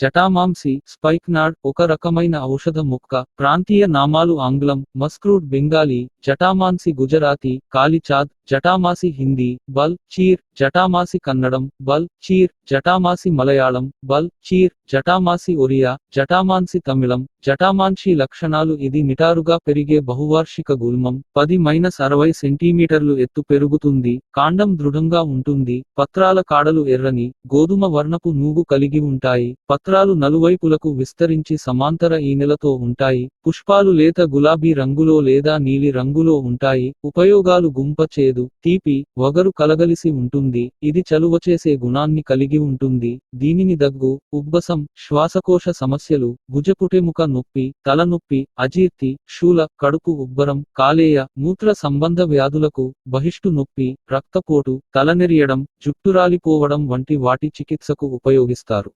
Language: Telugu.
జటామాంసి స్పైక్నాడ్ ఒక రకమైన ఔషధ మొక్క ప్రాంతీయ నామాలు ఆంగ్లం మస్క్రూడ్ బెంగాలీ జటామాన్సి గుజరాతీ కాలిచాద్ జటామాసి హిందీ బల్ చీర్ జటామాసి కన్నడం బల్ చీర్ జటామాసి మలయాళం బల్ చీర్ జటామాసి ఒరియా జటామాన్సి తమిళం జటామాన్షి లక్షణాలు ఇది నిటారుగా పెరిగే బహువార్షిక గుల్మం. పది మైనస్ అరవై సెంటీమీటర్లు ఎత్తు పెరుగుతుంది కాండం దృఢంగా ఉంటుంది పత్రాల కాడలు ఎర్రని గోధుమ వర్ణపు నూగు కలిగి ఉంటాయి పత్రాలు నలువైపులకు విస్తరించి సమాంతర ఈనెలతో ఉంటాయి పుష్పాలు లేత గులాబీ రంగులో లేదా నీలి రంగులో ఉంటాయి ఉపయోగాలు గుంప చేదు తీపి వగరు కలగలిసి ఉంటుంది. ఇది చలువ చేసే గుణాన్ని కలిగి ఉంటుంది. దీనిని దగ్గు ఉబ్బసం శ్వాసకోశ సమస్యలు భుజపుటెముక నొప్పి తలనొప్పి అజీర్తి శూల కడుపు ఉబ్బరం కాలేయ మూత్ర సంబంధ వ్యాధులకు బహిష్టు నొప్పి రక్తపోటు తలనెరియడం జుట్టురాలిపోవడం వంటి వాటి చికిత్సకు ఉపయోగిస్తారు.